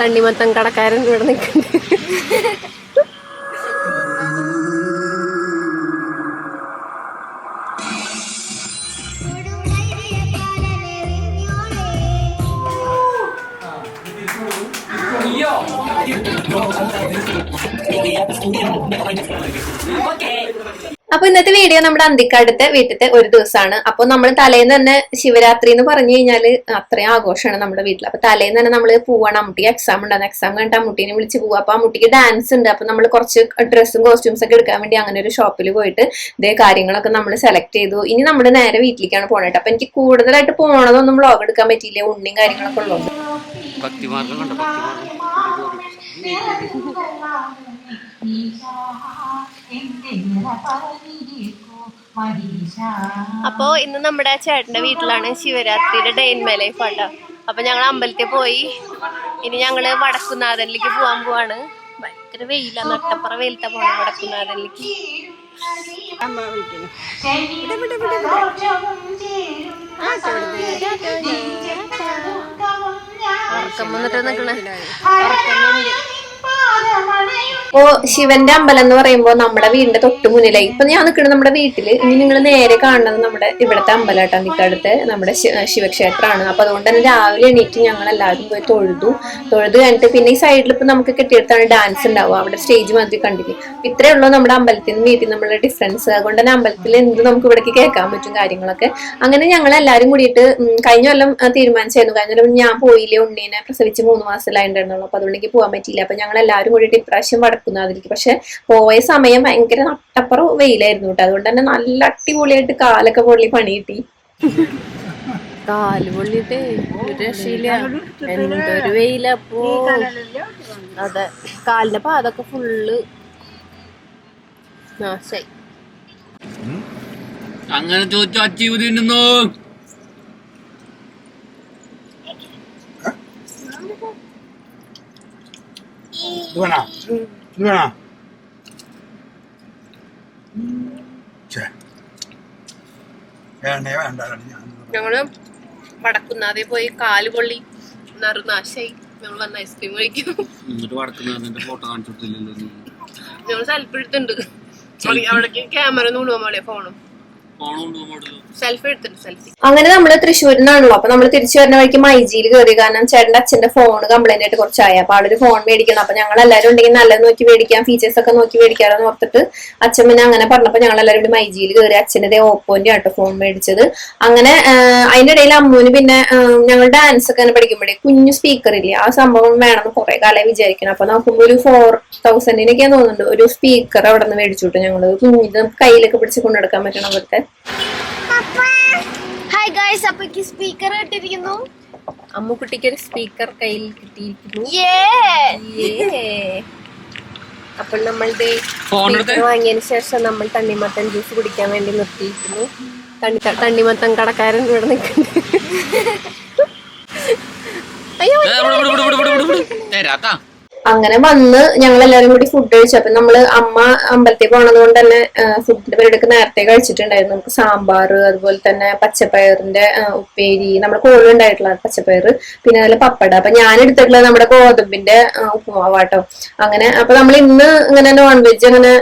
തണ്ണിമത്തം കടക്കാരൻ ഇവിടെ നിൽക്കുന്നുണ്ട്. അപ്പൊ ഇന്നത്തെ വീഡിയോ നമ്മുടെ അന്തിക്കാടുത്തെ വീട്ടിലത്തെ ഒരു ദിവസമാണ്. അപ്പൊ നമ്മൾ തലേന്ന് തന്നെ ശിവരാത്രി എന്ന് പറഞ്ഞു കഴിഞ്ഞാൽ അത്രയും ആഘോഷമാണ് നമ്മുടെ വീട്ടിൽ അപ്പൊ തലേന്ന് തന്നെ നമ്മൾ പോവാണ്. അമ്മൂട്ടിക്ക് എക്സാം ഉണ്ടാകുന്ന എക്സാം കഴിഞ്ഞിട്ട് അമ്മൂട്ടിനെ വിളിച്ച് പോവാ. അപ്പൊ അമ്മൂട്ടിക്ക് ഡാൻസ് ഉണ്ട്. അപ്പൊ നമ്മൾ കുറച്ച് ഡ്രസ്സും കോസ്റ്റ്യൂംസ് ഒക്കെ എടുക്കാൻ വേണ്ടി അങ്ങനെ ഒരു ഷോപ്പിൽ പോയിട്ട് ഇതേ കാര്യങ്ങളൊക്കെ നമ്മൾ സെലക്ട് ചെയ്തു. ഇനി നമ്മൾ നേരെ വീട്ടിലേക്കാണ് പോണേ അപ്പൊ എനിക്ക് കൂടുതലായിട്ട് പോണതൊന്നും വ്ളോഗ് എടുക്കാൻ പറ്റിയില്ല. ഉണ്ണിയും കാര്യങ്ങളൊക്കെ ഉള്ളത് ഭക്തിമാർഗം കണ്ടോ? ഭക്തിമാർഗം. അപ്പോ ഇന്ന് നമ്മുടെ ചേട്ടന്റെ വീട്ടിലാണ് ശിവരാത്രിയുടെ ഡെയിൻ ഇൻ മൈ ലൈഫ് ആട്ടോ. അപ്പൊ ഞങ്ങൾ അമ്പലത്തിൽ പോയി. ഇനി ഞങ്ങൾ വടക്കുന്നാഥനിലേക്ക് പോവാൻ പോവാണ്. ഭയങ്കര വെയില. നട്ടപ്പുറ വെയിലത്തെ പോണം വടക്കുന്നാഥനിലേക്ക് ഉറക്കം വന്നിട്ട് നിക്കണേ. ഉറക്കം. ഇപ്പോ ശിവന്റെ അമ്പലം എന്ന് പറയുമ്പോൾ നമ്മുടെ വീടിന്റെ തൊട്ട് മുന്നിലായി ഇപ്പൊ ഞാൻ നിൽക്കുന്നത് നമ്മുടെ വീട്ടിൽ. ഇനി നിങ്ങൾ നേരെ കാണുന്നത് നമ്മുടെ ഇവിടുത്തെ അമ്പലമാട്ടോ നിക്കടുത്ത് നമ്മുടെ ശിവക്ഷേത്രമാണ്. അപ്പൊ അതുകൊണ്ട് തന്നെ രാവിലെ എണീറ്റ് ഞങ്ങൾ എല്ലാവരും പോയി തൊഴുതു. തൊഴുതു കഴിഞ്ഞിട്ട് പിന്നെ ഈ സൈഡിൽ ഇപ്പൊ നമുക്ക് കെട്ടിയെടുത്താണ് ഡാൻസ് ഉണ്ടാവുക. അവിടെ സ്റ്റേജ് മാതിരി കണ്ടില്ലേ? ഇത്രയേ ഇത്രേ ഉള്ളൂ നമ്മുടെ അമ്പലത്തിൽ നിന്ന് വീട്ടിൽ നമ്മളുടെ ഡിഫറൻസ് അതുകൊണ്ട് തന്നെ അമ്പലത്തിൽ എന്ത് നമുക്ക് ഇവിടേക്ക് കേൾക്കാൻ പറ്റും കാര്യങ്ങളൊക്കെ. അങ്ങനെ ഞങ്ങൾ എല്ലാവരും കൂടിയിട്ട് കഴിഞ്ഞ കൊല്ലം തീരുമാനിച്ചായിരുന്നു. കഴിഞ്ഞ കൊല്ലം ഞാൻ പോയില്ലേ ഉണ്ണീനെ പ്രസവിച്ച് മൂന്ന് മാസത്തിലായിട്ടുണ്ടായിരുന്നു അപ്പൊ അതുകൊണ്ടെങ്കിൽ പോകാൻ പറ്റിയില്ല. അപ്പൊ ഞങ്ങൾ എല്ലാവരും കൂടിയിട്ട് ഇപ്രാവശ്യം വടക്കുന്നു അതിലേക്ക് പക്ഷെ പോയ സമയം ഭയങ്കര നട്ടപ്പുറം വെയിലായിരുന്നു കേട്ടോ. അതുകൊണ്ട് തന്നെ നല്ല അടിപൊളിയായിട്ട് കാലൊക്കെ പൊള്ളി പണി കിട്ടി. കാൽ പൊള്ളിട്ടേ ഒരു രക്ഷയില്ല. എന്തൊരു വെയിലപ്പോ അതെ കാലിന്റെ പാതൊക്കെ ഫുള്ള് നാശായി. അങ്ങനെ ചോദിച്ചു അച്ചീവ് തിന്നുന്നു. ഇത് വേണോ ഇത് വേണോ. വേണ്ടേ വേണ്ട ഞങ്ങൾ വടക്കുന്നാതെ പോയി കാൽ പൊള്ളി. നറുനാശായി ഞങ്ങൾ വന്ന് ഐസ്ക്രീം കഴിക്കും. എന്നിട്ട് വടക്കുന്ന നിന്റെ ഫോട്ടോ കാണിച്ചു കൊടുത്തില്ലല്ലോ ഞങ്ങൾ സെൽഫി എടുത്തിട്ടുണ്ട്. അവിടേക്ക് ക്യാമറ ഒന്നും കൊണ്ടുപോകാൻ ഫോണും അങ്ങനെ നമ്മൾ തൃശ്ശൂരിൽ നിന്നാണല്ലോ അപ്പൊ നമ്മൾ തിരിച്ചു വരുന്ന വഴിക്ക് മൈജിയിൽ കയറി കാരണം ചേട്ടന്റെ അച്ഛന്റെ ഫോൺ കംപ്ലൈന്റ് ആയിട്ട് കുറച്ചായി. അപ്പൊ അവിടെ ഒരു ഫോൺ മേടിക്കണം. അപ്പൊ ഞങ്ങൾ എല്ലാവരും ഉണ്ടെങ്കിൽ നല്ലത് നോക്കി മേടിക്കാം. ഫീച്ചേഴ്സ് ഒക്കെ നോക്കി മേടിക്കാറെന്ന് ഓർത്തിട്ട് അച്ഛൻ പിന്നെ അങ്ങനെ പറഞ്ഞപ്പോ ഞങ്ങൾ എല്ലാവരും കൂടി മൈജിയിൽ കയറി അച്ഛന്റെ ഓപ്പോന്റെ ആട്ടോ ഫോൺ മേടിച്ചത്. അങ്ങനെ അതിന്റെ ഇടയിൽ അമ്മൂന് പിന്നെ ഞങ്ങൾ ഡാൻസ് ഒക്കെ അങ്ങനെ പഠിക്കുമ്പോഴേ കുഞ്ഞു സ്പീക്കർ ഇല്ലേ? ആ സംഭവം വേണമെന്ന് കുറെ കാലമായി വിചാരിക്കണം. അപ്പൊ നോക്കുമ്പോ ഒരു ഫോർ തൗസൻഡിനൊക്കെ തോന്നുന്നുണ്ട്. ഒരു സ്പീക്കർ അവിടെ നിന്ന് മേടിച്ചു കിട്ടും ഞങ്ങൾ. കുഞ്ഞിത് നമുക്ക് കയ്യിലൊക്കെ പിടിച്ച് കൊണ്ടെടുക്കാൻ പറ്റണം പോലത്തെ ഹായ് ഗായ്സ് അപ്പൊ എനിക്ക് സ്പീക്കർ കിട്ടിയിരിക്കുന്നു അമ്മുക്കുട്ടിക്ക് ഒരു സ്പീക്കർ കയ്യിൽ കിട്ടിയിരിക്കുന്നു. Yeah. അപ്പോൾ സ്പീക്കർ വാങ്ങിയതിന് ശേഷം നമ്മൾ തണ്ണിമത്തൻ ജ്യൂസ് കുടിക്കാൻ വേണ്ടി നിർത്തിയിരിക്കുന്നു. തണ്ണി തണ്ണിമത്തൻ കടക്കാരൻ ഇവിടെ നിൽക്കുന്നുണ്ട്. അയ്യോ അങ്ങനെ വന്ന് ഞങ്ങൾ എല്ലാവരും കൂടി ഫുഡ് കഴിച്ചു. അപ്പൊ നമ്മൾ അമ്മ അമ്പലത്തിൽ പോണത് കൊണ്ട് തന്നെ ഫുഡിന്റെ പരിപാടിയൊക്കെ നേരത്തെ കഴിച്ചിട്ടുണ്ടായിരുന്നു. നമുക്ക് സാമ്പാർ അതുപോലെ തന്നെ പച്ചപ്പയറിന്റെ ഉപ്പേരി നമ്മുടെ കോഴി ഉണ്ടായിട്ടുള്ള പച്ചപ്പയർ പിന്നെ അതുപോലെ പപ്പട. അപ്പൊ ഞാൻ എടുത്തിട്ടുള്ളത് നമ്മുടെ ഗോതമ്പിന്റെ ഉപ്പുമാവാട്ടോ. അങ്ങനെ അപ്പൊ നമ്മൾ ഇന്ന് ഇങ്ങനെ നോൺ വെജ് അങ്ങനെ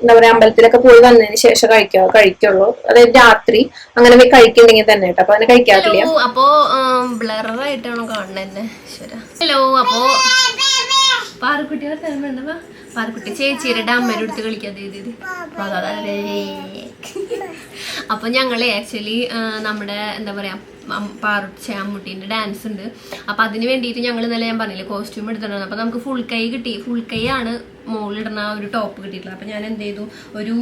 എന്താ പറയാ അമ്പലത്തിലൊക്കെ പോയി വന്നതിന് ശേഷം കഴിക്കോ കഴിക്കുള്ളൂ. അതായത് രാത്രി അങ്ങനെ കഴിക്കുന്നുണ്ടെങ്കിൽ തന്നെ കേട്ടോ. അപ്പൊ അങ്ങനെ കഴിക്കാറില്ല. അപ്പോ ബ്ലറായിട്ടാണോ കാണുന്നത് ഹലോ അപ്പോ പാറക്കുട്ടി വർത്തമാനം പാറക്കുട്ടി ചേച്ചിയുടെ അമ്മയുടെ അടുത്ത് കളിക്കാതെ അപ്പൊ ഞങ്ങൾ ആക്ച്വലി നമ്മുടെ എന്താ പറയാ പാറുച്ച പാറുട്ടി അമ്മുട്ടീന്റെ ഡാൻസ് ഉണ്ട്. അപ്പൊ അതിന് വേണ്ടിയിട്ട് ഞങ്ങൾ ഇന്നലെ ഞാൻ പറഞ്ഞില്ലേ കോസ്റ്റ്യൂം എടുത്തിട്ടുണ്ട് അപ്പൊ നമുക്ക് ഫുൾ കൈ കിട്ടി. ഫുൾ കൈ ആണ് മുകളിലിടുന്ന ആ ഒരു ടോപ്പ് കിട്ടിയിട്ടുള്ളത്. അപ്പൊ ഞാൻ എന്ത് ചെയ്തു? ഒരു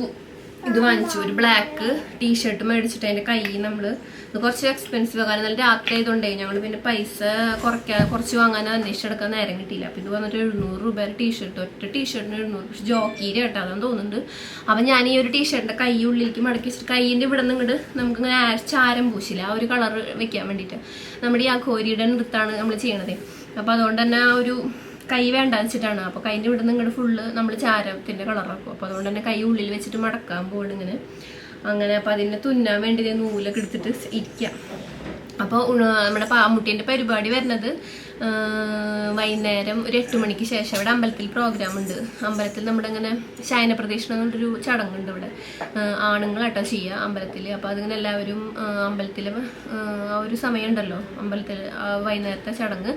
ഇത് വാങ്ങിച്ചു. ഒരു ബ്ലാക്ക് ടീഷർട്ട് മേടിച്ചിട്ട് അതിന്റെ കൈ നമ്മൾ ഇത് കുറച്ച് എക്സ്പെൻസീവ് കാരണം നല്ല രാത്രി ആയതുകൊണ്ടേ ഞങ്ങൾ പിന്നെ പൈസ കുറയ്ക്കാൻ കുറച്ച് വാങ്ങാൻ അന്വേഷിച്ചെടുക്കാൻ നേരം കിട്ടിയില്ല. അപ്പൊ ഇത് വന്നിട്ട് എഴുന്നൂറ് രൂപയുടെ ടീഷർട്ട് ഒറ്റ ടീഷർട്ടിന് എഴുന്നൂറ് പക്ഷെ കേട്ടോ അതെന്ന് തോന്നുന്നുണ്ട്. അപ്പൊ ഞാൻ ഈ ഒരു ടീഷർട്ടിന്റെ കൈ ഉള്ളിലേക്ക് മടക്കി വെച്ചിട്ട് കൈയിന്റെ ഇവിടെ നിന്ന് ഇങ്ങോട്ട് നമുക്ക് ഇങ്ങനെ ആ ചാരം പൂശില്ല. ആ ഒരു കളർ വെക്കാൻ വേണ്ടിയിട്ട്. നമ്മുടെ ഈ ആ കോരിയുടെ നൃത്താണ് നമ്മൾ ചെയ്യണത്. അപ്പൊ അതുകൊണ്ട് തന്നെ ആ ഒരു കൈ വേണ്ട വെച്ചിട്ടാണ് അപ്പോൾ കൈന്റെ ഇവിടെ നിന്ന് ഇങ്ങോട്ട് ഫുള്ള് നമ്മൾ ചാരത്തിന്റെ കളറാക്കും അപ്പോൾ അതുകൊണ്ട് തന്നെ കൈ ഉള്ളിൽ വെച്ചിട്ട് മടക്കാൻ പോകണം ഇങ്ങനെ. അങ്ങനെ അപ്പോൾ അതിനെ തുന്നാൻ വേണ്ടി നൂലൊക്കെ എടുത്തിട്ട് ഇരിക്കാം. അപ്പോൾ നമ്മുടെ പാമുട്ടീന്റെ പരിപാടി വരുന്നത് വൈകുന്നേരം ഒരു എട്ട് മണിക്ക് ശേഷം ഇവിടെ അമ്പലത്തിൽ പ്രോഗ്രാം ഉണ്ട്. അമ്പലത്തിൽ നമ്മുടെ ഇങ്ങനെ ശയന പ്രദക്ഷിണം എന്നൊരു ചടങ്ങുണ്ട് ഇവിടെ. ആണുങ്ങളാട്ടോ ചെയ്യുക അമ്പലത്തിൽ അപ്പോൾ അതിങ്ങനെ എല്ലാവരും അമ്പലത്തിൽ ആ ഒരു സമയമുണ്ടല്ലോ. അമ്പലത്തിൽ വൈകുന്നേരത്തെ ചടങ്ങ്.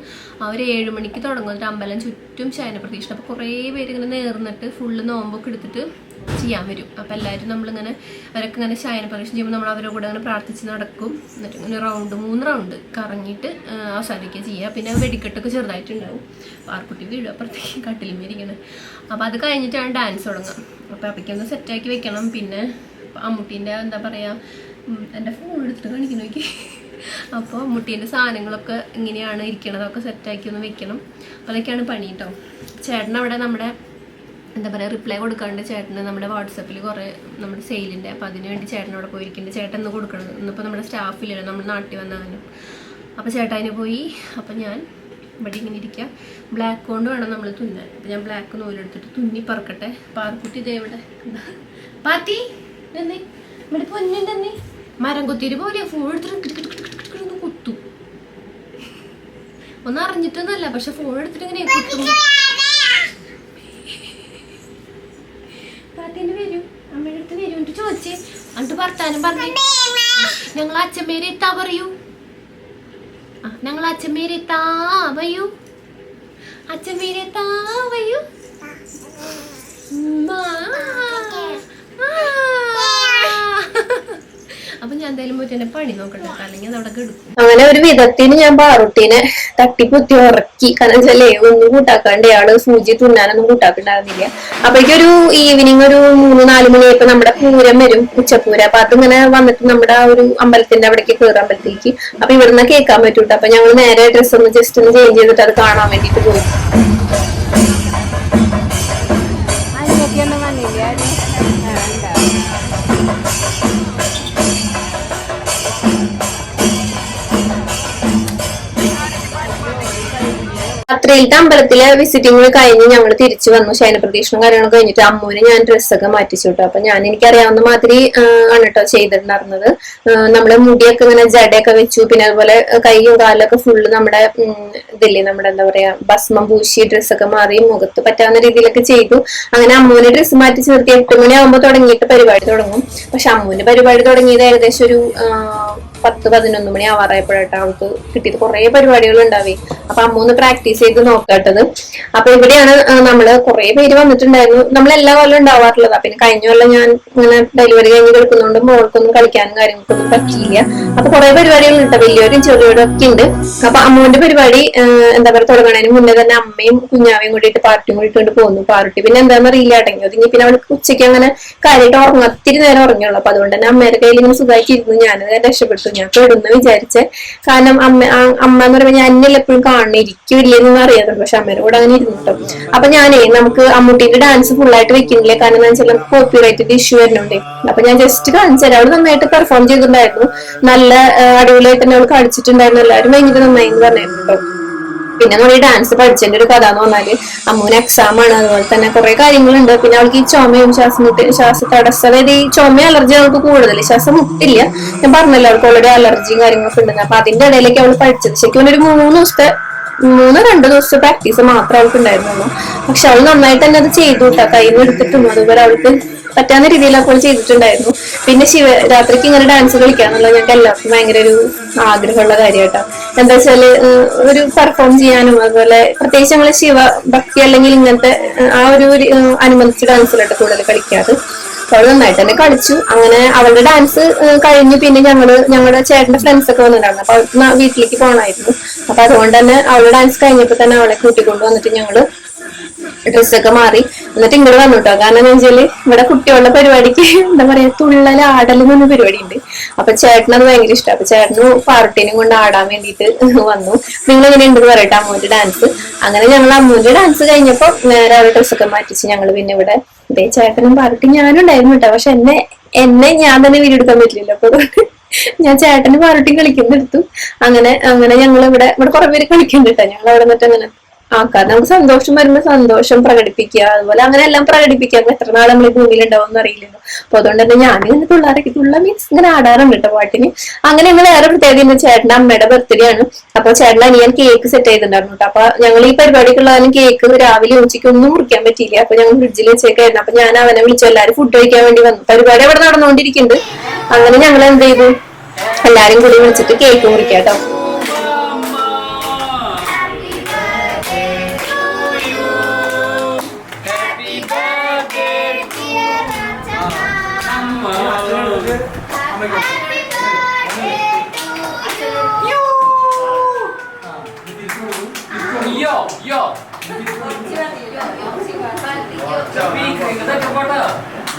ഒരു ഏഴ് മണിക്ക് തുടങ്ങുന്നിട്ട് അമ്പലം ചുറ്റും ശയന പ്രദക്ഷിണം അപ്പോൾ കുറേ പേര് ഇങ്ങനെ നേർന്നിട്ട് ഫുള്ള് നോമ്പൊക്കെ എടുത്തിട്ട് ചെയ്യാൻ വരും. അപ്പം എല്ലാവരും നമ്മളിങ്ങനെ അവരൊക്കെ ഇങ്ങനെ ശയന പ്രദക്ഷിണം ചെയ്യുമ്പോൾ നമ്മൾ അവരുടെ കൂടെ അങ്ങനെ പ്രാർത്ഥിച്ച് നടക്കും. എന്നിട്ട് ഇങ്ങനെ റൗണ്ട് മൂന്ന് റൗണ്ട് കറങ്ങിയിട്ട് അവസാനിക്കുക ചെയ്യുക. പിന്നെ വെടിക്കെട്ടൊക്കെ ചെറുതായിട്ടുണ്ടാവും. പാർക്കുട്ടി വീഴും അപ്പുറത്തേക്ക് കട്ടിലും ഇരിക്കണം അപ്പോൾ അത് കഴിഞ്ഞിട്ടാണ് ഡാൻസ് തുടങ്ങുക അപ്പോൾ അപ്പയ്ക്കൊന്ന് സെറ്റാക്കി വെക്കണം. പിന്നെ അമ്മൂട്ടീന്റെ എന്താ പറയുക എന്റെ ഫോൺ എടുത്തിട്ട് കാണിക്കുന്നു നോക്കി. അപ്പോൾ അമ്മുട്ടീന്റെ സാധനങ്ങളൊക്കെ ഇങ്ങനെയാണ് ഇരിക്കണത് അതൊക്കെ സെറ്റാക്കി ഒന്ന് വെക്കണം. അതൊക്കെയാണ് പണി കേട്ടോ ചേട്ടൻ അവിടെ നമ്മുടെ എന്താ പറയുക റിപ്ലൈ കൊടുക്കാണ്ട് ചേട്ടന് നമ്മുടെ വാട്സപ്പിൽ കുറേ നമ്മുടെ സെയിലിന്റെ അപ്പോൾ അതിന് വേണ്ടി ചേട്ടൻ അവിടെ പോയിരിക്കുന്നുണ്ട്. ചേട്ടൻ ഇന്ന് കൊടുക്കണം ഇന്നിപ്പോൾ നമ്മുടെ സ്റ്റാഫില്ലല്ലോ നമ്മൾ നാട്ടിൽ വന്നവനും അപ്പോൾ ചേട്ടൻ അതിന് പോയി അപ്പോൾ ഞാൻ ഇവിടെ ഇങ്ങനെ ഇരിക്കുക ബ്ലാക്ക് കൊണ്ട് വേണം നമ്മൾ തുന്നാൻ അപ്പോൾ ഞാൻ ബ്ലാക്ക് നൂലെടുത്തിട്ട് തുന്നി പറക്കട്ടെ പാർക്കുട്ടി ഇതേ ഇവിടെ. പാത്തി എന്നേ ഇവിടെ പൊന്നുണ്ടെന്നേ മരം കുത്തിയിട്ട് പോലെ ഫോൺ എടുത്തിട്ട് കുത്തു ഒന്നും അറിഞ്ഞിട്ടൊന്നുമല്ല പക്ഷെ ഫോൺ എടുത്തിട്ട് ഇങ്ങനെ കുത്തും വരും അമ്മയുടെ അടുത്ത് വരും എന്നിട്ട് ചോദിച്ചേ എന്നിട്ട് ഭർത്താനും പറഞ്ഞു ഞങ്ങൾ അച്ഛമ്മേരെ എത്താ പറയൂ ഞങ്ങൾ വയ്യൂ അച്ഛമ്മേരെ എത്താ വയ്യൂ ആ. അപ്പൊ ഞാൻ എന്തായാലും പോയിട്ട് എന്നെ പണി നോക്കട്ടെ. അല്ലെങ്കിൽ അവിടെ കെടുക്കും. അങ്ങനെ ഒരു വിധത്തിന് ഞാൻ പാറുട്ടീനെ തട്ടിക്കുത്തി ഉറക്കി. കാരണം വെച്ചാലേ ഒന്നും കൂട്ടാക്കാണ്ട് ആൾ സൂചി തുന്നാനൊന്നും കൂട്ടാക്കുണ്ടായിരുന്നില്ല. അപ്പോഴേക്കൊരു ഈവനിങ് ഒരു മൂന്ന് നാല് മണിയായപ്പോ നമ്മുടെ പൂരം വരും. ഉച്ചപ്പൂരം. അപ്പൊ അതിങ്ങനെ വന്നിട്ട് നമ്മുടെ ആ ഒരു അമ്പലത്തിന്റെ അവിടേക്ക് കയറും അമ്പലത്തിലേക്ക്. അപ്പൊ ഇവിടുന്ന് കേൾക്കാൻ പറ്റൂട്ടോ. അപ്പൊ ഞങ്ങൾ നേരെ ഡ്രസ്സ് ഒന്ന് ജസ്റ്റ് ഒന്ന് ചേഞ്ച് ചെയ്തിട്ട് അത് കാണാൻ വേണ്ടിട്ട് പോയി. രാത്രിയിലത്തെ അമ്പലത്തിലെ വിസിറ്റിംഗ് കഴിഞ്ഞ് ഞങ്ങൾ തിരിച്ചു വന്നു. ശയനപ്രദീക്ഷണം കാര്യങ്ങളും കഴിഞ്ഞിട്ട് അമ്മൂന് ഞാൻ ഡ്രസ്സൊക്കെ മാറ്റിച്ചു കേട്ടോ അപ്പൊ ഞാൻ എനിക്കറിയാവുന്ന മാതിരി ആണ് കേട്ടോ ചെയ്തിട്ടുണ്ടായിരുന്നത്. നമ്മൾ മുടിയൊക്കെ ഇങ്ങനെ ജടയൊക്കെ വെച്ചു. പിന്നെ അതുപോലെ കൈയും കാലൊക്കെ ഫുള്ള് നമ്മുടെ ഇതില്ലേ നമ്മുടെ എന്താ പറയാ ഭസ്മം പൂശി ഡ്രസ്സൊക്കെ മാറി മുഖത്ത് പറ്റാവുന്ന രീതിയിലൊക്കെ ചെയ്തു. അങ്ങനെ അമ്മൂന് ഡ്രസ്സ് മാറ്റി ചേർത്തി എട്ട് മണിയാകുമ്പോൾ തുടങ്ങിയിട്ട് പരിപാടി തുടങ്ങും. പക്ഷെ അമ്മൂന് പരിപാടി തുടങ്ങിയത് ഏകദേശം ഒരു പത്ത് പതിനൊന്ന് മണി ആവാറായപ്പോഴാട്ടോ അവൾക്ക് കിട്ടിയത്. കുറേ പരിപാടികൾ ഉണ്ടാവേ അപ്പൊ അമ്മ ഒന്ന് പ്രാക്ടീസ് ചെയ്ത് നോക്കാട്ടത്. അപ്പൊ ഇവിടെയാണ് നമ്മൾ കുറേ പേര് വന്നിട്ടുണ്ടായിരുന്നു. നമ്മൾ എല്ലാ കൊല്ലം ഉണ്ടാവാറുള്ളതാ. പിന്നെ കഴിഞ്ഞ കൊല്ലം ഞാൻ ഇങ്ങനെ ഡെലിവറി കഴിഞ്ഞ് കിടക്കുന്നതുകൊണ്ട് മോൾക്കൊന്നും കളിക്കാനും കാര്യങ്ങൾക്കൊന്നും പറ്റിയില്ല. അപ്പൊ കുറേ പരിപാടികൾ ഉണ്ട് വലിയവരും ചെറിയവരും ഒക്കെ ഉണ്ട്. അപ്പൊ അമ്മുവിന്റെ പരിപാടി എന്താ പറയുക തുടങ്ങണതിന് മുന്നേ തന്നെ അമ്മയും കുഞ്ഞാവയും കൂടിയിട്ട് പാർട്ടിയും കൂടിയിട്ട് പോകുന്നു പാർട്ടി പിന്നെ എന്താണെന്ന് അറിയില്ല അടങ്ങി ഒതുങ്ങി. പിന്നെ അവൾക്ക് ഉച്ചയ്ക്ക് അങ്ങനെ കാര്യമായിട്ട് ഉറങ്ങാം ഒത്തിരി നേരം ഉറങ്ങിയുള്ളൂ. അപ്പൊ അതുകൊണ്ട് തന്നെ അമ്മയുടെ കയ്യിൽ ഇങ്ങനെ സുഖമായിട്ട് ഇരുന്നു ഞാനത് രക്ഷപ്പെട്ടു. ഞാൻ തൊടുന്നു വിചാരിച്ചേ. കാരണം അമ്മ അമ്മ എന്ന് പറയുമ്പോൾ ഞാൻ എന്നെ എപ്പോഴും കാണണം ഇരിക്കൂല്ലെന്നൊന്നും അറിയാതെ പക്ഷെ അമ്മേനെ കൂടെ അങ്ങനെ ഇരുന്നിട്ടോ അപ്പൊ ഞാനേ നമുക്ക് അമ്മൂട്ടിന്റെ ഡാൻസ് ഫുൾ ആയിട്ട് വെക്കുന്നില്ല? കാരണം എന്താ വെച്ചാൽ കോപ്പി റൈറ്റിന്റെ ഇഷ്യൂ വരുന്നുണ്ട്. അപ്പൊ ഞാൻ ജസ്റ്റ് കാണിച്ചു തരാം. അവൾ നന്നായിട്ട് പെർഫോം ചെയ്തിട്ടുണ്ടായിരുന്നു. നല്ല അടിപൊളിയായിട്ട് തന്നെ അവൾ കാണിച്ചിട്ടുണ്ടായിരുന്നു. എല്ലാവരും ഭയങ്കര നന്നായി എന്ന് പറഞ്ഞിട്ടോ പിന്നെ നമ്മൾ ഈ ഡാൻസ് പഠിച്ചതിന്റെ ഒരു കഥ എന്ന് പറഞ്ഞാൽ അമ്മൂന് എക്സാം ആണ്. അതുപോലെ തന്നെ കുറെ കാര്യങ്ങളുണ്ട്. പിന്നെ അവൾക്ക് ഈ ചുമയും ശ്വാസം മുട്ടി ശ്വാസ തടസ്സം അതായത് ഈ ചുമ അലർജി അവൾക്ക് കൂടുതൽ ശ്വാസം മുട്ടില്ല. ഞാൻ പറഞ്ഞല്ലോ അവൾക്ക് ഓൾറെഡി അലർജിയും കാര്യങ്ങളൊക്കെ ഉണ്ടെന്ന്. അപ്പൊ അതിന്റെ ഇടയിലേക്ക് അവൾ പഠിച്ചത്. ശരിക്കും ഒരു മൂന്ന് ദിവസത്തെ മൂന്ന് രണ്ടു ദിവസത്തെ പ്രാക്ടീസ് മാത്രമേ അവൾക്ക് ഉണ്ടായിരുന്നുള്ളൂ. പക്ഷെ അവൾ നന്നായിട്ട് തന്നെ അത് ചെയ്തു കേട്ടോ. കയ്യിൽ നിന്ന് എടുത്തിട്ടും അതുപോലെ അവൾക്ക് പറ്റാവുന്ന രീതിയിലൊക്കെ ചെയ്തിട്ടുണ്ടായിരുന്നു. പിന്നെ ശിവരാത്രിക്ക് ഇങ്ങനെ ഡാൻസ് കളിക്കാന്നുള്ളത് ഞങ്ങൾക്ക് എല്ലാവർക്കും ഭയങ്കര ഒരു ആഗ്രഹമുള്ള കാര്യമായിട്ടോ. എന്താ വെച്ചാൽ ഒരു പെർഫോം ചെയ്യാനും അതുപോലെ പ്രത്യേകിച്ച് നമ്മൾ ശിവ ഭക്തി അല്ലെങ്കിൽ ഇങ്ങനത്തെ ആ ഒരു അനുബന്ധിച്ച് ഡാൻസിലോട്ട് കൂടുതൽ കളിക്കാറ്. അപ്പോൾ നന്നായിട്ട് തന്നെ കളിച്ചു. അങ്ങനെ അവളുടെ ഡാൻസ് കഴിഞ്ഞ് പിന്നെ ഞങ്ങൾ ഞങ്ങളുടെ ചേട്ടന്റെ ഫ്രണ്ട്സ് ഒക്കെ വന്നിട്ടുണ്ടായിരുന്നു. അപ്പൊ വീട്ടിലേക്ക് പോകണമായിരുന്നു അപ്പൊ അതുകൊണ്ട് തന്നെ അവളുടെ ഡാൻസ് കഴിഞ്ഞപ്പോ തന്നെ അവളെ കൂട്ടിക്കൊണ്ട് വന്നിട്ട് ഞങ്ങൾ ഡ്രസ്സൊക്കെ മാറി. എന്നിട്ട് ഇങ്ങോട്ട് വന്നു കേട്ടോ കാരണം എന്താ വെച്ചാൽ ഇവിടെ കുട്ടികളുടെ പരിപാടിക്ക് എന്താ പറയാ തുള്ളൽ ആടൽ എന്നൊരു പരിപാടി ഉണ്ട് അപ്പൊ ചേട്ടനത് ഭയങ്കര ഇഷ്ടം. അപ്പൊ ചേട്ടന് പാർട്ടിനും കൊണ്ട് ആടാൻ വേണ്ടിയിട്ട് വന്നു. നിങ്ങൾ ഇങ്ങനെ ഉണ്ടെന്ന് പറയട്ടെ അമ്മൂന്റെ ഡാൻസ് അങ്ങനെ ഞങ്ങൾ അമ്മൂന്റെ ഡാൻസ് കഴിഞ്ഞപ്പോ നേരെ അവരുടെ ഡ്രസ്സൊക്കെ മാറ്റിച്ച് ഞങ്ങൾ പിന്നെ ഇവിടെ ഇതേ ചേട്ടനും പാർട്ടി ഞാനും ഉണ്ടായിരുന്നു കേട്ടോ. പക്ഷെ എന്നെ എന്നെ ഞാൻ തന്നെ വീഡിയോ എടുക്കാൻ അപ്പൊ ഞാൻ ചേട്ടന് പാർട്ടി കളിക്കുന്നെടുത്തു അങ്ങനെ അങ്ങനെ ഞങ്ങൾ ഇവിടെ ഇവിടെ കുറെ പേര് കളിക്കുന്നുണ്ട് കേട്ടോ. ഞങ്ങൾ അവിടെ നിന്നിട്ട് അങ്ങനെ ആൾക്കാർ നമുക്ക് സന്തോഷം വരുമ്പോൾ സന്തോഷം പ്രകടിപ്പിക്കുക അതുപോലെ അങ്ങനെ എല്ലാം പ്രകടിപ്പിക്കുക. എത്ര നാൾ നമ്മൾ ഈ ഭൂമിയിൽ ഉണ്ടാവും എന്ന് അറിയില്ലല്ലോ. അപ്പൊ അതുകൊണ്ട് തന്നെ ഞാൻ ഇങ്ങനെ പിള്ളേരൊക്കെ തുള്ള മീൻസ് ഇങ്ങനെ ആടാറുണ്ട് കേട്ടോ പാട്ടിന്. അങ്ങനെ ഞങ്ങൾ വേറെ പ്രത്യേകത ഇന്ന് ചേട്ടന്റെ അമ്മയുടെ ബർത്ത്ഡേ ആണ്. അപ്പൊ ചേട്ടൻ അനിയൻ കേക്ക് സെറ്റ് ചെയ്തിട്ടുണ്ടായിരുന്നു കേട്ടോ. അപ്പൊ ഞങ്ങൾ ഈ പരിപാടിക്കുള്ളതിന് കേക്ക് രാവിലെ ഉച്ചയ്ക്ക് ഒന്നും മുറിക്കാൻ പറ്റിയില്ല. അപ്പൊ ഞങ്ങൾ ഫ്രിഡ്ജിൽ വെച്ചേക്കായിരുന്നു അപ്പൊ ഞാൻ അവനെ വിളിച്ചു എല്ലാവരും ഫുഡ് കഴിക്കാൻ വേണ്ടി വന്നു. പരിപാടി അവിടെ നടന്നുകൊണ്ടിരിക്കുന്നുണ്ട് അങ്ങനെ ഞങ്ങൾ എന്ത് ചെയ്തു? എല്ലാരും കൂടി വിളിച്ചിട്ട് കേക്ക് മുറിക്കാം കേട്ടോ.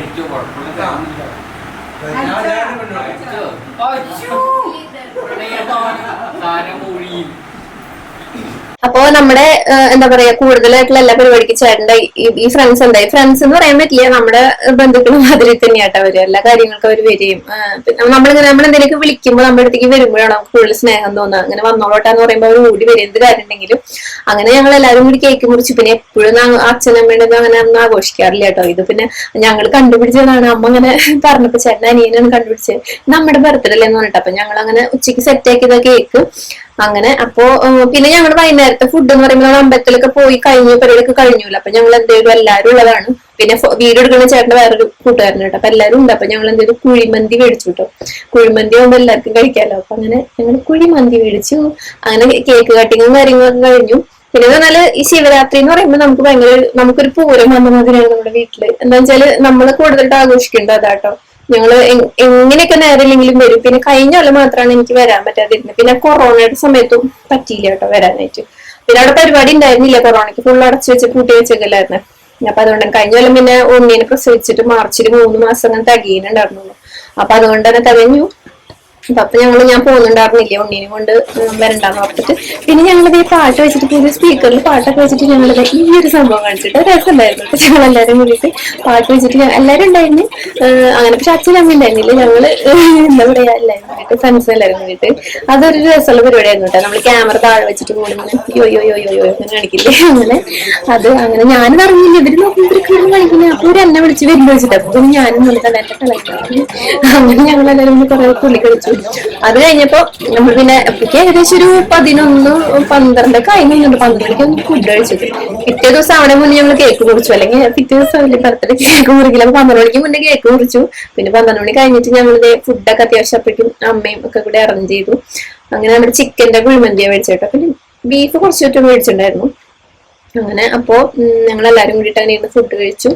ഈസിയൊക്കെ എന്നോട് എവിടെ കടി കടിച്ചോ കുഴപ്പമില്ല താരം മൊഴിയും അപ്പോ നമ്മുടെ എന്താ പറയാ കൂടുതലായിട്ടുള്ള എല്ലാ പരിപാടിക്ക് ചേട്ടന്റെ ഈ- ഫ്രണ്ട്സ് ഫ്രണ്ട്സ് ഈ ഫ്രണ്ട്സ് എന്ന് പറയാൻ പറ്റില്ല. നമ്മുടെ ബന്ധുക്കൾ മാതിരി തന്നെയാട്ടോ അവർ എല്ലാ കാര്യങ്ങൾക്കും അവർ വരികയും നമ്മളിങ്ങനെ നമ്മൾ എന്തെങ്കിലും വിളിക്കുമ്പോൾ നമ്മുടെ അടുത്തേക്ക് വരുമ്പോഴാണ് നമുക്ക് കൂടുതൽ സ്നേഹം തോന്നുക. അങ്ങനെ വന്നോളോട്ടാന്ന് പറയുമ്പോൾ അവർ ഓടി വരും. എന്ത് കാര്യം ഉണ്ടെങ്കിലും അങ്ങനെ ഞങ്ങൾ എല്ലാവരും കൂടി കേക്ക് മുറിച്ച്. പിന്നെ എപ്പോഴും അച്ഛനമ്മയുടെ അങ്ങനെ ഒന്നും ആഘോഷിക്കാറില്ല കേട്ടോ. ഇത് പിന്നെ ഞങ്ങൾ കണ്ടുപിടിച്ചതാണ്. അമ്മ അങ്ങനെ പറഞ്ഞപ്പോ ചേട്ടൻ അനിയനാണ് കണ്ടുപിടിച്ചത് നമ്മുടെ ബർത്ത്ഡേ അല്ലേന്ന് പറഞ്ഞിട്ട്. അപ്പൊ ഞങ്ങൾ അങ്ങനെ ഉച്ചയ്ക്ക് സെറ്റ് ആക്കിയത് കേക്ക് അങ്ങനെ. അപ്പോ പിന്നെ ഞങ്ങൾ വൈകുന്നേരത്തെ ഫുഡ് എന്ന് പറയുമ്പോൾ നമ്മൾ അമ്പലത്തിലൊക്കെ പോയി കഴിഞ്ഞു പരിപാടിയൊക്കെ കഴിഞ്ഞില്ല അപ്പൊ ഞങ്ങൾ എന്ത് എല്ലാരും ഉള്ളതാണ്. പിന്നെ വീട് എടുക്കുന്ന ചേട്ടന്റെ വേറൊരു കൂട്ടുകാരൻ കേട്ടോ. അപ്പൊ എല്ലാരും ഉണ്ട്. അപ്പൊ ഞങ്ങൾ എന്ത് ചെയ്തു? കുഴിമന്തി മേടിച്ചു കേട്ടോ. കുഴിമന്തി ആകുമ്പോൾ എല്ലാവർക്കും കഴിക്കാമല്ലോ അപ്പൊ അങ്ങനെ ഞങ്ങൾ കുഴിമന്തി മേടിച്ചു. അങ്ങനെ കേക്ക് കട്ടിങ്ങും കാര്യങ്ങളൊക്കെ കഴിഞ്ഞു. പിന്നെ പറഞ്ഞാൽ ഈ ശിവരാത്രി എന്ന് പറയുമ്പോൾ നമുക്ക് ഭയങ്കര നമുക്കൊരു പൂരം വന്ന മാതിരിയാണ് നമ്മുടെ വീട്ടിൽ. എന്താ വെച്ചാൽ നമ്മൾ കൂടുതലായിട്ട് ആഘോഷിക്കേണ്ടത് അതാട്ടോ ഞങ്ങൾ എങ്- എങ്ങനെയൊക്കെ നേരില്ലെങ്കിലും വരും. പിന്നെ കഴിഞ്ഞ കൊല്ലം മാത്രമാണ് എനിക്ക് വരാൻ പറ്റാതിരുന്നത്. പിന്നെ കൊറോണയുടെ സമയത്തും പറ്റിയില്ല കേട്ടോ വരാനായിട്ട്. പിന്നെ അവിടെ പരിപാടി ഉണ്ടായിരുന്നില്ല കൊറോണയ്ക്ക്. ഫുൾ അടച്ചു വെച്ച് കൂട്ടി വെച്ചേക്കല്ലായിരുന്നു അപ്പൊ അതുകൊണ്ട് കഴിഞ്ഞ കൊല്ലം പിന്നെ ഒന്നിനെ പ്രസവിച്ചിട്ട് മാർച്ചിൽ മൂന്ന് മാസം അങ്ങനെ തികയുന്നുണ്ടായിരുന്നുള്ളൂ അപ്പൊ അതുകൊണ്ട് തന്നെ തികഞ്ഞു. അപ്പൊ ഞങ്ങൾ ഞാൻ പോകുന്നുണ്ടായിരുന്നില്ല ഉണ്ണീനെ കൊണ്ട് വരണ്ടാന്ന് പറഞ്ഞിട്ട് പിന്നെ ഞങ്ങളിത് ഈ പാട്ട് വെച്ചിട്ട് പുതിയ സ്പീക്കറിൽ പാട്ടൊക്കെ വെച്ചിട്ട് ഞങ്ങളിത് ഈ ഒരു സംഭവം കാണിച്ചിട്ട് രസമുണ്ടായിരുന്നു. അപ്പൊ ഞങ്ങൾ എല്ലാവരും കൂടിയിട്ട് പാട്ട് വെച്ചിട്ട് എല്ലാവരും ഉണ്ടായിരുന്നു. അങ്ങനെ പക്ഷെ അച്ഛനും അമ്മ ഉണ്ടായിരുന്നില്ല. ഞങ്ങൾ എന്താ പറയാ എല്ലാവരും ഫ്രണ്ട്സ് എല്ലാവരും കൂടിയിട്ട്. അതൊരു രസമുള്ള പരിപാടിയായിരുന്നു കേട്ടോ. നമ്മൾ ക്യാമറ താഴെ വെച്ചിട്ട് കൂടി ഇങ്ങനെ യോ യോ യോ അങ്ങനെ കാണിക്കില്ലേ? അങ്ങനെ. അത് അങ്ങനെ ഞാനും അറിഞ്ഞില്ല. ഇവർ നോക്കുമ്പോൾ കാണിക്കുന്നു അപ്പൊ ഇവർ എന്നെ വിളിച്ച് വരുമ്പോ വെച്ചിട്ട് അപ്പൊ ഞാനും നമ്മൾ തന്നെ അങ്ങനെ ഞങ്ങൾ എല്ലാവരും കുറെ പുള്ളി കളിച്ചു. അത് കഴിഞ്ഞപ്പോ നമ്മൾ പിന്നെ അപ്പോഴേക്ക് ഏകദേശം ഒരു പതിനൊന്ന് പന്ത്രണ്ടൊക്കെ കഴിഞ്ഞിട്ടുണ്ട്. പന്ത്രണ്ട് മണിക്ക് ഫുഡ് കഴിച്ചത് പിറ്റേ ദിവസം അവിടെ മുന്നേ ഞങ്ങൾ കേക്ക് മുറിച്ചു അല്ലെങ്കിൽ പിറ്റേ ദിവസം വലിയ ബർത്ത്ഡേ കേക്ക് മുറിക്കില്ല അപ്പൊ പന്ത്രണ്ട് മണിക്ക് മുന്നേ കേക്ക് മുറിച്ചു പിന്നെ പന്ത്രണ്ട് മണി കഴിഞ്ഞിട്ട് ഞങ്ങളുടെ ഫുഡൊക്കെ അത്യാവശ്യം അപ്പോഴേക്കും അമ്മയും ഒക്കെ കൂടെ അറേഞ്ച് ചെയ്തു. അങ്ങനെ നമ്മുടെ ചിക്കന്റെ കുഴിമന്തിയാണ് മേടിച്ചേട്ടോ പിന്നെ ബീഫ് കുറച്ച് ചുറ്റും മേടിച്ചിട്ടുണ്ടായിരുന്നു. അങ്ങനെ. അപ്പോ ഞങ്ങൾ എല്ലാരും കൂടിയിട്ട് അങ്ങനെ ഇരുന്ന് ഫുഡ് കഴിച്ചു.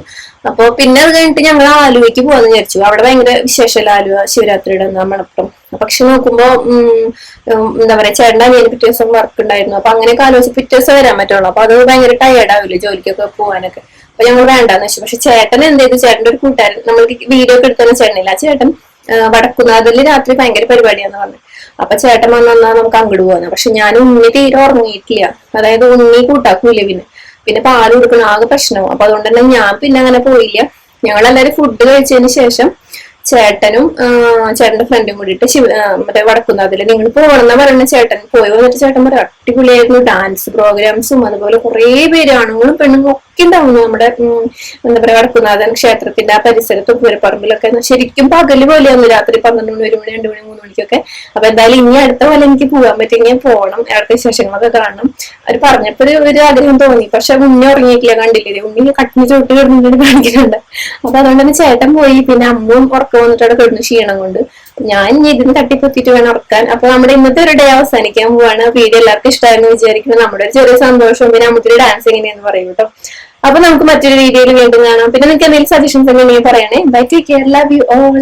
അപ്പോ പിന്നെ അത് കഴിഞ്ഞിട്ട് ഞങ്ങൾ ആലുവയ്ക്ക് പോകാന്ന് വിചാരിച്ചു. അവിടെ ഭയങ്കര വിശേഷമല്ല ആലുവ ശിവരാത്രിയുടെ അന്ന് മണപ്പുറം പക്ഷെ നോക്കുമ്പോ ഉം, ഉം, എന്താ പറയാ ചേട്ടന്റെ അനിയന് പിറ്റേ ദിവസം വർക്ക് ഉണ്ടായിരുന്നു. അപ്പൊ അങ്ങനെയൊക്കെ ആലോചിച്ച് പിറ്റേ ദിവസം വരാൻ പറ്റുള്ളൂ. അപ്പൊ അത് ഭയങ്കര ടയേർഡ് ആവില്ലേ ജോലിക്കൊക്കെ പോകാനൊക്കെ അപ്പൊ ഞങ്ങൾ വേണ്ടാന്ന് വെച്ചു. പക്ഷെ ചേട്ടൻ എന്ത് ചെയ്തു? ചേട്ടന്റെ ഒരു കൂട്ടുകാരൻ നമ്മൾക്ക് വീഡിയോ ഒക്കെ എടുത്തുന്ന ചേട്ടനില്ല. ചേട്ടൻ ആ, വടക്കുന്നാതിൽ രാത്രി ഭയങ്കര പരിപാടിയാന്ന് പറഞ്ഞു. അപ്പൊ ചേട്ടൻ വന്നാ നമുക്ക് അങ്ങോട്ട് പോകാന്ന് പക്ഷെ ഞാൻ ഉണ്ണി തീരെ ഉറങ്ങിയിട്ടില്ല. അതായത് ഉണ്ണി കൂട്ടാക്കൂല പിന്നെ. പിന്നെ പാൽ കൊടുക്കണം ആകെ പ്രശ്നവും. അപ്പൊ അതുകൊണ്ട് തന്നെ ഞാൻ പിന്നെ അങ്ങനെ പോയില്ല. ഞങ്ങൾ ഞങ്ങളെല്ലാരും ഫുഡ് കഴിച്ചതിന് ശേഷം ചേട്ടനും ചേട്ടന്റെ ഫ്രണ്ടും കൂടിയിട്ട് ശിവ മറ്റേ വടക്കുന്നാതിൽ നിങ്ങൾ പോകണമെന്നാ പറയുന്ന ചേട്ടൻ പോയി വന്നിട്ട് ചേട്ടൻ പറയാം അടിപൊളിയായിരുന്നു ഡാൻസ് പ്രോഗ്രാംസും അതുപോലെ കുറെ പേര് ആണുങ്ങളും പെണ്ണുങ്ങളും ഒക്കെ ഉണ്ടാവുന്നു നമ്മുടെ എന്താ പറയാ വടക്കുന്നാഥൻ ക്ഷേത്രത്തിന്റെ ആ പരിസരത്തും പൂരപ്പറമ്പിലൊക്കെ. ശരിക്കും പകൽ പോലെയായിരുന്നു രാത്രി പന്ത്രണ്ട് മണി ഒരു മണി രണ്ട് മണി മൂന്ന് മണിക്കൊക്കെ. അപ്പൊ എന്തായാലും ഇനി അടുത്ത പോലെ എനിക്ക് പോകാൻ പറ്റിയെങ്കിൽ പോകണം അവിടുത്തെ വിശേഷങ്ങളൊക്കെ കാണണം. അവർ പറഞ്ഞപ്പോ ഒരു- ആഗ്രഹം തോന്നി. പക്ഷെ ഉണ്ണി ഉറങ്ങിയിട്ടില്ല കണ്ടില്ലേ? ഉണ്ണി കട്ടിന് ചോട്ട് കിടന്നിട്ട് കാണിക്കുന്നുണ്ട്. അപ്പൊ അതുകൊണ്ട് തന്നെ ചേട്ടൻ പോയി. പിന്നെ അമ്മും ഉറക്കം വന്നിട്ട് അവിടെ കിടന്നു ക്ഷീണം കൊണ്ട്. ഞാൻ ഇതിന് തട്ടിപ്പൊത്തിട്ട് വേണം ഉറക്കാൻ. അപ്പൊ നമ്മുടെ ഇന്നത്തെ ഒരു ഡേ അവസാനിക്കാൻ പോവാണ്. വീഡിയോ എല്ലാവർക്കും ഇഷ്ടമായിരുന്നു വിചാരിക്കുന്നു. നമ്മുടെ ഒരു ചെറിയ സന്തോഷം പിന്നെ അമ്മത്തിരി ഡാൻസ് എങ്ങനെയാന്ന് പറയും കേട്ടോ. അപ്പൊ നമുക്ക് മറ്റൊരു വീഡിയോയിൽ വീണ്ടും കാണാം. പിന്നെ നിങ്ങൾക്ക് എന്തെങ്കിലും സജഷൻസ് എങ്ങനെയാണ് പറയണേ. Bye take care love you all